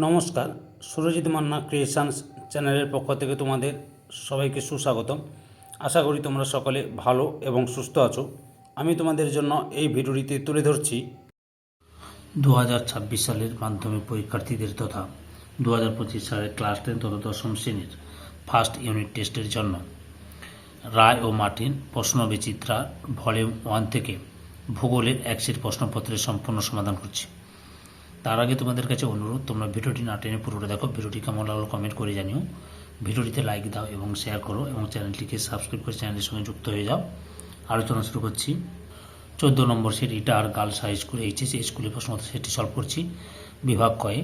নমস্কার, সুরজিৎ মান্না ক্রিয়েশনস চ্যানেলের পক্ষ থেকে তোমাদের সবাইকে সুস্বাগতম। আশা করি তোমরা সকলে ভালো এবং সুস্থ আছো। আমি তোমাদের জন্য এই ভিডিওটিতে তুলে ধরছি দু হাজার ছাব্বিশ সালের মাধ্যমিক পরীক্ষার্থীদের তথা দু হাজার পঁচিশ সালের ক্লাস টেন তথা দশম শ্রেণির ফার্স্ট ইউনিট টেস্টের জন্য। রায় ও মার্টিন প্রশ্ন বিচিত্রা ভলিউম ওয়ান থেকে ভূগোলের একশির প্রশ্নপত্রের সম্পূর্ণ সমাধান করছি। তার আগে তোমাদের কাছে অনুরোধ, তোমরা ভিডিওটি না টেনে পুরোটা দেখো, ভিডিওটি কেমন লাগল কমেন্ট করে জানিও। ভিডিওটিতে লাইক দাও এবং শেয়ার করো এবং চ্যানেলটিকে সাবস্ক্রাইব করে চ্যানেলের সঙ্গে যুক্ত হয়ে যাও। আলোচনা শুরু করছি। চোদ্দ নম্বর সেট ইটার গার্লস হাই স্কুল এইচএস স্কুলে প্রশ্নপত্র সেটি সলভ করছি। বিভাগ কয়ে।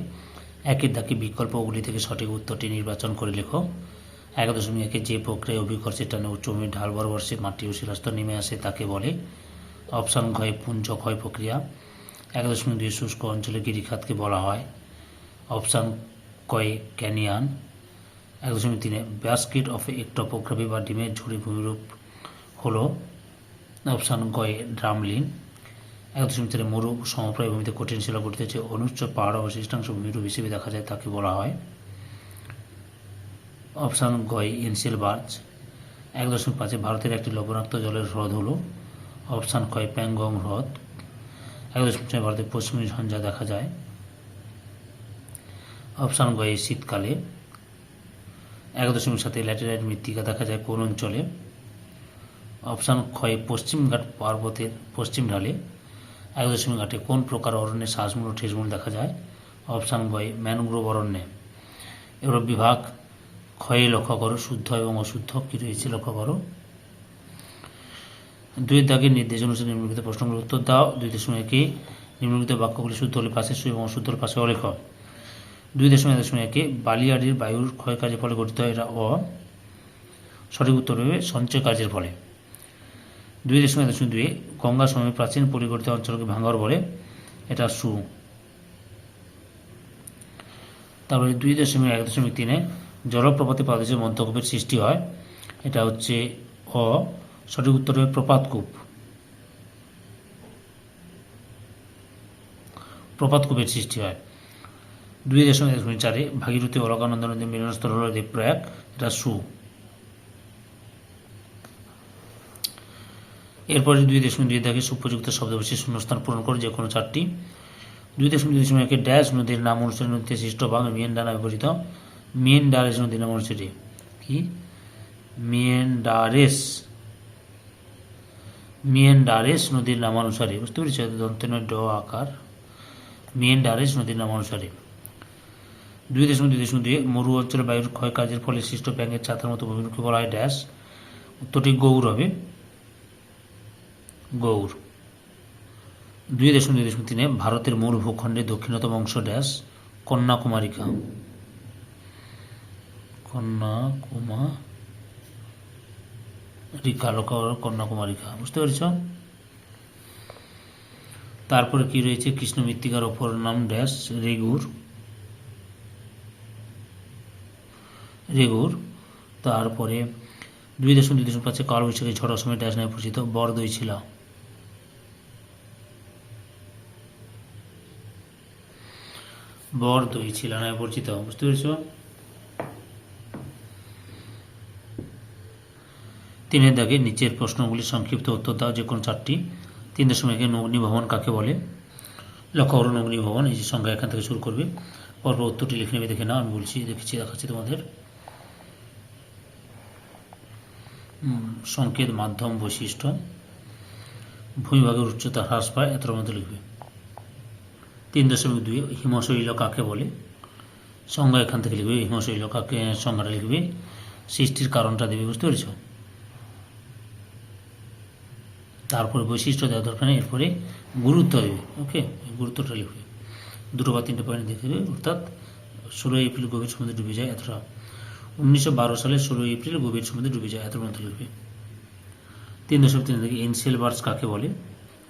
একের দাকে বিকল্পগুলি থেকে সঠিক উত্তরটি নির্বাচন করে লেখো। এক দশমিক একে যে প্রক্রিয়ায় অভিকর্ষে টানে উচ্চভূমি ঢাল সে মাটি ও শিলাস্তর নেমে আসে তাকে বলে। অপশান ঘয়, পুঞ্জ ক্ষয় প্রক্রিয়া। এক দশমিক দুই শুষ্ক অঞ্চলে গিরিখাতকে বলা হয়। অপশান কয়ে ক্যানিয়ান। এক দশমিক তিনে ব্যাস্কেট অফ এ টপোগ্রাফি বা ডিমের ঝুড়ি ভূমিরূপ হল। অপশান গয়ে ড্রামলিন। এক দশমিক তিনে মরু সমপ্রায় ভূমিতে কঠিন শিলা গঠিত যে অনুচ্চ পাহাড় অবশিষ্টাংশ ভূমিরূপ হিসেবে দেখা যায়, তাকে বলা হয়। অপশান গয় এনসিএল বার্চ। এক দশমিক পাঁচে ভারতের একটি লবণাক্ত জলের হ্রদ হলো। অপশান কয় প্যাংগং হ্রদ। এক দশমিক ছয় ভারতের পশ্চিমী ঝঞ্ঝা দেখা যায়। অপশান গয়ে শীতকালে। এক দশমিক সাথে ল্যাটেরাইট মৃত্তিকা দেখা যায় কোন অঞ্চলে। অপশান ক্ষয়ে পশ্চিমঘাট পর্বতের পশ্চিম ঢালে। এক দশমিক আটে কোন প্রকার অরণ্যে শ্বাসমূল ও ঠেসমূল দেখা যায়? অপশান গয়ে ম্যানগ্রোভ অরণ্যে। এবার বিভাগ ক্ষয়ে লক্ষ্য করো, শুদ্ধ এবং অশুদ্ধ কী রয়েছে লক্ষ্য করো। দুই দাগের নির্দেশ অনুসারে নিম্নলিখিত প্রশ্নগুলোর উত্তর দাও। দুই দশমিক একে নিম্নলিখিত বাক্যগুলি শুদ্ধ হলে পাশে সু এবং অশুদ্ধ হলে পাশে অলেখ। দুই দশমিক দশমিক একে বালিয়াড়ির বায়ুর ক্ষয় কাজের ফলে গঠিত হয় এটা অ। সঠিক উত্তর হবে সঞ্চয় কাজের ফলে। দুই দশমিক দশমিক দুই গঙ্গা সময় প্রাচীন পরিগঠিত অঞ্চলকে ভাঙর বলে এটা সু। তারপরে দুই দশমিক এক দশমিক তিনে জলপ্রপাতে পাদদেশে মধ্যকূপের সৃষ্টি হয়। এটা হচ্ছে অ। সঠিক উত্তর হবে প্রপাতকূপ প্রপাতকূপের সৃষ্টি হয়। দুই দশমিক এক চারে ভাগীরথী অলকানন্দ নদীর মিলনস্থল হল দেবপ্রয়াগ এটা সু। এরপরে দুই দশমিক দুই দাগে সুপ্রযুক্ত শব্দবশী শূন্যস্থান পূরণ করে যে কোনো চারটি। দুই দশমিক দুই দশমিক একে ড্যাশ নদীর নাম অনুসারে নদীতে সৃষ্ট ভাগ মিয়েন্ডা নামে পরিচিত মিয়েন্ডারেস নদীর নাম অনুসারে কি? মিয়েন্ডারেস মিয়েন্ডারেস নদীর নামানুসারে বুঝতে পেরেছি? দন্তেন ড আকার। মিয়েন্ডারেস নদীর নামানুসারে দুই দেশ দুই দশমিক দুই মরু অঞ্চলে বায়ুর ক্ষয় কাজের ফলে সৃষ্ট ব্যাঙের ছাতার মতো ভূমিরূপকে বলা হয় ড্যাশ। উত্তরটি গৌর হবে। গৌর। দুই দেশ দুই দশমিক তিনে ভারতের মূল ভূখণ্ডের দক্ষিণতম অংশ ড্যাশ কন্যাকুমারিকা কন্যাকুমা রিকা, লোক, কন্যাকুমারিকা, বুঝতে পেরেছ? তারপরে কি রয়েছে? কৃষ্ণ মৃত্তিকার অপর নাম ড্যাশ, রেগুর। রেগুর। তারপরে দুই দশমিক দুই দশমিক পাঁচে কালবৈশাখী ঝড় অসময় ড্যাশ নামে পরিচিত বরদই ছিল বরদই ছিল নামে পরিচিত, বুঝতে পেরেছ? তিনের দাগে নিচের প্রশ্নগুলি সংক্ষিপ্ত উত্তর দাও, যে কোনো চারটি। তিন দশমিক নগ্নি ভবন কাকে বলে? লক্ষ্য করো নগ্নি ভবন, এই যে সংখ্যা এখান থেকে শুরু করবে। পরপর উত্তরটি লিখে নেবে, দেখে নাও, আমি বলছি, দেখেছি, দেখাচ্ছি তোমাদের। সংকেত, মাধ্যম, বৈশিষ্ট্য। ভূমিভাগের উচ্চতা হ্রাস পায় এতটার মধ্যে লিখবে। তিন দশমিক দুই, হিমশৈল কাকে বলে? সংজ্ঞা এখান থেকে লিখবে, হিমশৈল কাকে, সংজ্ঞাটা লিখবে। সৃষ্টির কারণটা দেবে, বুঝতে পেরেছ? তারপরে বৈশিষ্ট্য দেওয়া দরকার নেই, এরপরে গুরুত্ব দেবে ওকে গুরুত্বটা লিখবে। দুটো বা তিনটে পয়েন্ট দেখে দেবে অর্থাৎ ষোলোই এপ্রিল গভীর সমুদ্রে ডুবে যায় এতটা। উনিশশো বারো সালে ষোলোই এপ্রিল গভীর সমুদ্রে ডুবে যায় এতটার মধ্যে লিখবে। তিন দশমিক তিন থেকে এনসিএল বার্স কাকে বলে?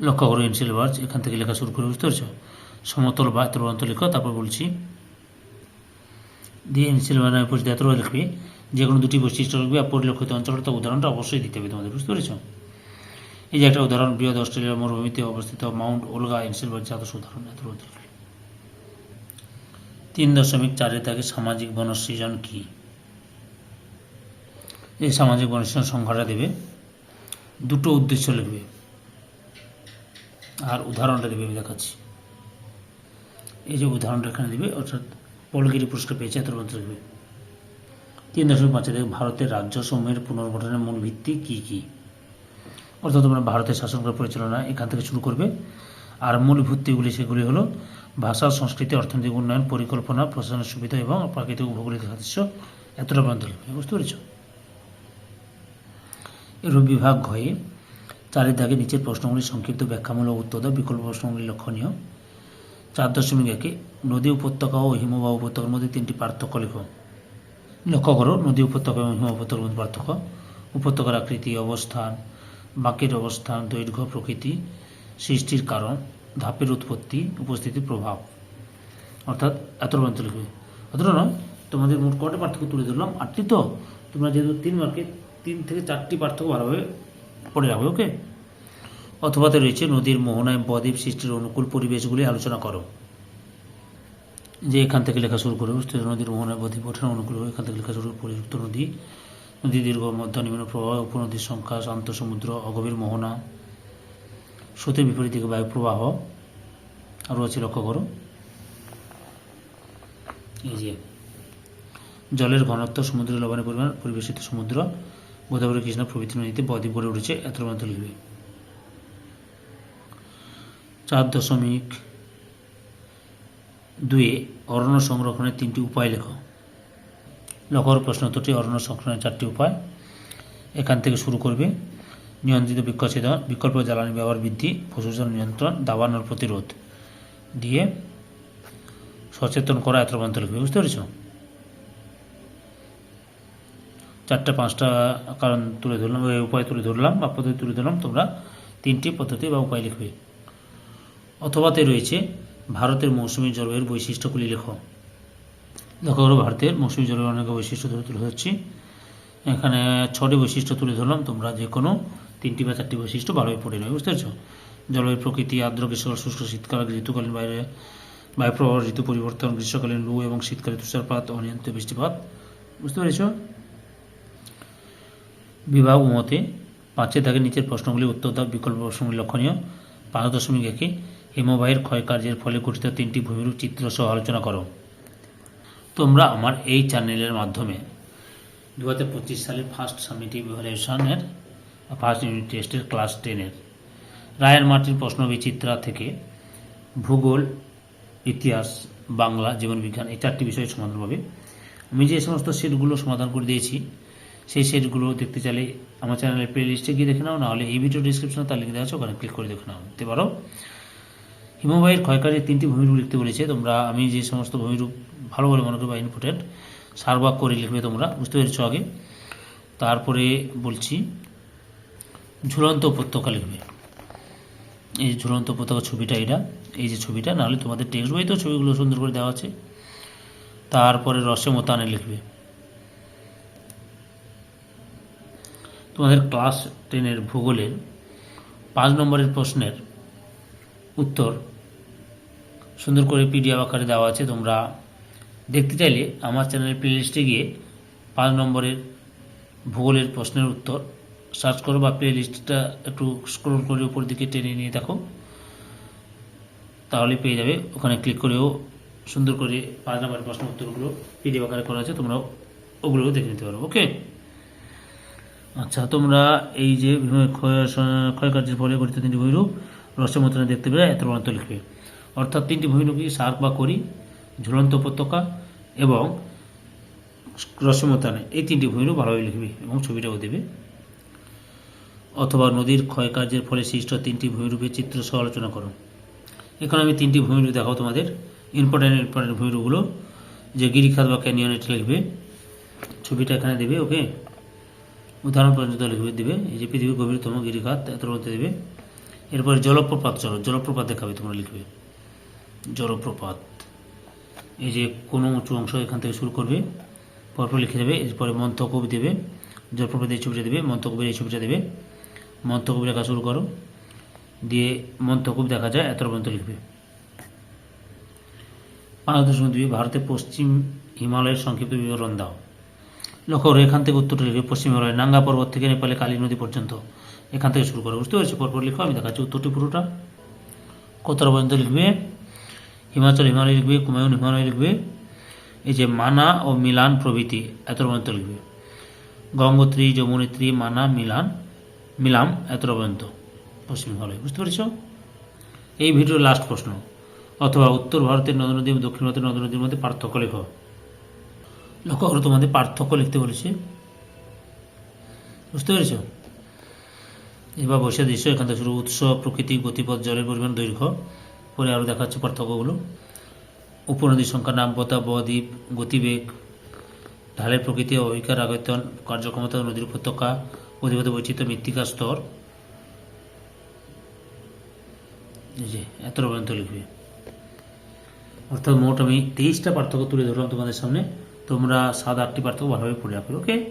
লক্ষ্য করো এনসিএল বার্স, এখান থেকে লেখা শুরু করে বুঝতে পারছ? সমতল বা এতরন্ত লেখো, তারপর বলছি। দিয়ে এনসিএল নামে পরিচিত এতটা লিখবে যে কোনো দুটি বৈশিষ্ট্য লিখবে, আর পরিলক্ষিত অঞ্চলটা উদাহরণটা অবশ্যই দিতে হবে তোমাদের, বুঝতে পেরেছ? এই যে একটা উদাহরণ, বৃহৎ অস্ট্রেলিয়ার মরুভূমিতে অবস্থিত মাউন্ট ওলগা এনসিলবার আদর্শ উদাহরণ, এত তিন দশমিক চারে থাকে সামাজিক বনসৃজন কী? এই সামাজিক বনসৃজন সংখ্যাটা দেবে। দুটো উদ্দেশ্য লিখবে। আর উদাহরণটা দেবে, আমি দেখাচ্ছি। এই যে উদাহরণটা এখানে দেবে, অর্থাৎ পলগিরি পুরস্কার পেয়েছে, এত লিখবে। তিন দশমিক পাঁচে দেখবে ভারতের রাজ্য সমূহের পুনর্গঠনের মূল ভিত্তি কী কী? অর্থাৎ তোমরা ভারতের শাসনকার পরিচালনা এখান থেকে শুরু করবে। আর মূল ভিত্তিগুলি সেগুলি হলো ভাষা, সংস্কৃতি, অর্থনৈতিক উন্নয়ন, পরিকল্পনা, প্রশাসনের সুবিধা এবং প্রাকৃতিক ভৌগোলিক সাদৃশ্য এতটা পর্যন্ত বুঝতে পেরেছ? এরূপ বিভাগ ঘয়ে চারের দাগে নিচের প্রশ্নগুলি সংক্ষিপ্ত ব্যাখ্যামূলক উত্তর দাও, বিকল্প প্রশ্নগুলি লক্ষণীয়। চার দশমিক একে, নদী উপত্যকা ও হিমবাহ উপত্যকার মধ্যে তিনটি পার্থক্য লিখ। লক্ষ্য করো, নদী উপত্যকা এবং হিম উপত্যকার মধ্যে পার্থক্য। উপত্যকার আকৃতি, অবস্থান বাঁকের অবস্থান, দৈর্ঘ্য, প্রকৃতি, সৃষ্টির কারণ, ধাপের উৎপত্তি, উপস্থিতির প্রভাব। অর্থাৎ এত পর্যন্ত লিখবে। অতটা নয় তোমাদের মোট কটা পার্থক্য তুলে ধরলাম? আটটি তো? তোমরা যেহেতু তিন মার্কে তিন থেকে চারটি পার্থক্য ভালোভাবে পড়ে রাখবে, ওকে? অথবাতে রয়েছে নদীর মোহনায় বদ্বীপ সৃষ্টির অনুকূল পরিবেশগুলি আলোচনা করো। যে এখান থেকে লেখা শুরু করে নদীর মোহনায় বদ্বীপ ওঠানো অনুকূল এখান থেকে লেখা শুরু করে নদী নদী দীর্ঘ মধ্য নিম্ন প্রবাহ উপনদীর সংখ্যা, শান্ত সমুদ্র, অগভীর মোহনা, স্রোতের বিপরীত দিকে বায়ু প্রবাহ। আরও আছে লক্ষ্য করো। এই যে, জলের ঘনত্ব সমুদ্রের লবণের পরিমাণ, পরিবেশিত সমুদ্র। গোদাবরী কৃষ্ণা প্রভৃতি নদীতে বদ্বীপ গড়ে উঠেছে এত মধ্যে লিখবে। চার দশমিক দুয়ে অরণ্য সংরক্ষণের তিনটি উপায় লেখো। লক্ষ্যর প্রশ্ন উত্তরটি অরণ্য সংরক্ষণের চারটি উপায়। এখান থেকে শুরু করবে। নিয়ন্ত্রিত বিকশিত, বিকল্প জ্বালানি ব্যবহার বৃদ্ধি পশুজন নিয়ন্ত্রণ দাবানল প্রতিরোধ দিয়ে সচেতন করা এত পর্যন্ত লিখবে বুঝতে পেরেছ? চারটা, পাঁচটা কারণ তুলে ধরলাম উপায় তুলে ধরলাম বা পদ্ধতি তুলে ধরলাম, তোমরা তিনটি পদ্ধতি বা উপায় লিখবে। অথবাতে রয়েছে, ভারতের মৌসুমী জলবায়ুর বৈশিষ্ট্যগুলি লেখো। লক্ষ্য করো ভারতের মৌসুমী জলবায়ুর অনেক বৈশিষ্ট্য ধরে তুলে ধরছি। এখানে ছটি বৈশিষ্ট্য তুলে ধরলাম, তোমরা যে কোনো তিনটি বা চারটি বৈশিষ্ট্য ভালোভাবে পড়ে নেবে, বুঝতে পারছ? জলবায়ু প্রকৃতি, আর্দ্র গ্রীষ্মকাল, শুষ্ক শীতকাল, ঋতুকালীন বাইরে, বায়ুপ্রবাহ, ঋতু পরিবর্তন, গ্রীষ্মকালীন লু এবং শীতকালে তুষারপাত, অনিয়ন্ত্রিত বৃষ্টিপাত, বুঝতে পেরেছ? বিভাগ মতে পাঁচে থাকে নিচের প্রশ্নগুলি উত্তর দাও, বিকল্প প্রশ্নগুলি লক্ষণীয়। পাঁচ দশমিক একে, হিমবাহের ক্ষয়কার্যের ফলে গঠিত তিনটি ভূমিরূপ চিত্র সহ আলোচনা করো। তোমরা আমার এই চ্যানেলের মাধ্যমে দু হাজার পঁচিশ সালের ফার্স্ট সামিটিভ ইভ্যালুয়েশনের, ফার্স্ট ইউনিট টেস্টের ক্লাস টেনের, রায়ের মাটির প্রশ্ন বিচিত্রা থেকে ভূগোল, ইতিহাস, বাংলা জীবনবিজ্ঞান এই চারটি বিষয়ের সমাধান পাবে আমি যে সমস্ত সেটগুলো সমাধান করে দিয়েছি, সেই সেটগুলো দেখতে চাইলে আমার চ্যানেলের প্লে লিস্টে গিয়ে দেখে নাও নাহলে এই ভিডিও ডিসক্রিপশনে তার লিঙ্ক দেওয়া আছে, ওখানে ক্লিক করে দেখে নাও। দেখতে পারো। হিমবাহের ক্ষয়কারী তিনটি ভূমিরূপ লিখতে বলেছে। তোমরা, আমি যে সমস্ত ভূমিরূপ ভালো বলে মনে করি বা ইম্পর্টেন্ট সারবাক করে লিখবে তোমরা, বুঝতে পেরেছ আগে। তারপরে বলছি, ঝুলন্ত উপত্যকা লিখবে। এই ঝুলন্ত উপত্যকা ছবিটা এটা এই যে ছবিটা, নাহলে তোমাদের টেক্সট বইতেও ছবিগুলো সুন্দর করে দেওয়া আছে। তারপরে রসে মোতানে লিখবে। তোমাদের ক্লাস টেনের ভূগোলের পাঁচ নম্বরের প্রশ্নের উত্তর। সুন্দর করে পিডিএফ আকারে দেওয়া আছে, তোমরা দেখতে চাইলে আমার চ্যানেলের প্লেলিস্টে গিয়ে পাঁচ নম্বরের ভূগোলের প্রশ্নের উত্তর সার্চ করো বা প্লে লিস্টটা একটু স্ক্রোল করে উপর দিকে টেনে নিয়ে দেখো। তাহলে পেয়ে যাবে। ওখানে ক্লিক করেও সুন্দর করে পাঁচ নম্বরের প্রশ্ন উত্তরগুলো পিডিএফ আকারে করা আছে তোমরা ওগুলোও দেখে নিতে পারো ওকে আচ্ছা তোমরা এই যে ক্ষয় ক্ষয়কার্যের ফলে গঠিত তিনটি ভূমিরূপ রসের মতনে দেখতে পেলে এত পর্যন্ত লিখবে। অর্থাৎ তিনটি কি সার্ক বা করি ঝুলন্ত উপত্যকা এবং রসমতানে এই তিনটি ভূমিরূপ ভালোভাবে লিখবে এবং ছবিটাও দেবে। অথবা নদীর ক্ষয়কার্যের ফলে সৃষ্ট তিনটি ভূমিরূপের চিত্র সহ আলোচনা করো। এখন আমি তিনটি ভূমিরূপ দেখাও তোমাদের। ইম্পর্টেন্ট ইম্পর্টেন্ট ভূমিরূপগুলো যে গিরিখাত বা ক্যানিয়ন এটা লিখবে। ছবিটা এখানে দেবে, ওকে? উদাহরণ পর্যন্ত লিখবে, দেবে। এই যে পৃথিবীর গভীরতম গিরিখাত, এত দেবে। এরপরে জলপ্রপাত, চলো, জলপ্রপাত দেখাবে তোমরা লিখবে। জলপ্রপাত। এই যে কোনো উঁচু অংশ এখান থেকে শুরু করবে, পরপর লিখে দেবে, এরপরে মন্তকব দেবে জলপ্রপাত এই ছবিটা দেবে মন্তকবের এই ছবিটা দেবে। মন্তকবি লেখা শুরু করো। দিয়ে মন্তকব দেখা যায়, এত পর্যন্ত লিখবে। পাঁচ দশমিক দুই, ভারতের পশ্চিম হিমালয়ের সংক্ষিপ্ত বিবরণ দাও। লক্ষ্য এখান থেকে উত্তরটা লিখবে, পশ্চিম হিমালয় নাঙ্গা পর্বত থেকে নেপালে কালী নদী পর্যন্ত। এখান থেকে শুরু করো, বুঝতে পেরেছ? পরপর লিখো, আমি দেখাচ্ছি উত্তরটি পুরোটা। কতটা পর্যন্ত লিখবে, হিমাচল হিমালয় লিখবে, কুমায়ুন হিমালয় লিখবে, এই যে মানা ও মিলান প্রভৃতি এত পর্যন্ত লিখবে। গঙ্গোত্রী, যমুনেত্রী, মানা, মিলান, মিলাম এত পর্যন্ত, পশ্চিম হিমালয়, বুঝতে পেরেছ? এই ভিডিওর লাস্ট প্রশ্ন, অথবা উত্তর ভারতের নদ নদী এবং দক্ষিণ ভারতের নদ নদীর মধ্যে পার্থক্য লেখো। লক্ষ্য করো, তোমাদের পার্থক্য লিখতে বলেছে। বুঝতে পেরেছ? এবার বসে দৃশ্য এখান থেকে শুরু উৎস, প্রকৃতি, গতিপথ, জলের পরিমাণ, দৈর্ঘ্য। পরে আরও দেখা দেখাচ্ছে পার্থক্যগুলো। উপনদীর সংখ্যা নামপতা বদ্বীপ গতিবেগ, ঢালের প্রকৃতি অভিকার আয়তন কার্যক্ষমতা, নদীর উপত্যকা, অধিপত বৈচিত্র্য, মৃত্তিকা স্তর। যে, এত পর্যন্ত লিখবে। অর্থাৎ মোট আমি তেইশটা পার্থক্য তুলে ধরলাম তোমাদের সামনে। তোমরা সাত আটটি পার্থক্য ভালোভাবে পড়ে রাখবে, ওকে?